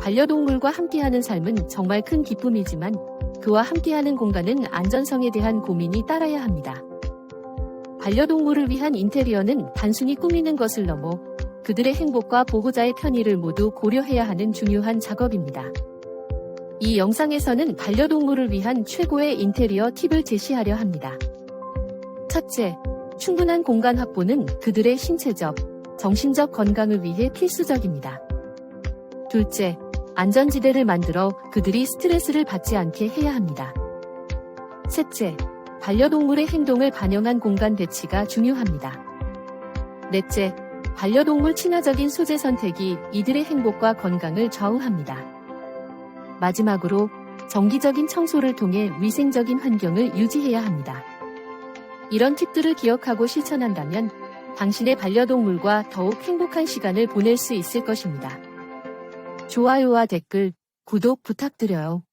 반려동물과 함께하는 삶은 정말 큰 기쁨이지만 그와 함께하는 공간은 안전성에 대한 고민이 따라야 합니다. 반려동물을 위한 인테리어는 단순히 꾸미는 것을 넘어 그들의 행복과 보호자의 편의를 모두 고려해야 하는 중요한 작업입니다. 이 영상에서는 반려동물을 위한 최고의 인테리어 팁을 제시하려 합니다. 첫째, 충분한 공간 확보는 그들의 신체적, 정신적 건강을 위해 필수적입니다. 둘째, 안전지대를 만들어 그들이 스트레스를 받지 않게 해야 합니다. 셋째, 반려동물의 행동을 반영한 공간 배치가 중요합니다. 넷째, 반려동물 친화적인 소재 선택이 이들의 행복과 건강을 좌우합니다. 마지막으로 정기적인 청소를 통해 위생적인 환경을 유지해야 합니다. 이런 팁들을 기억하고 실천한다면 당신의 반려동물과 더욱 행복한 시간을 보낼 수 있을 것입니다. 좋아요와 댓글, 구독 부탁드려요.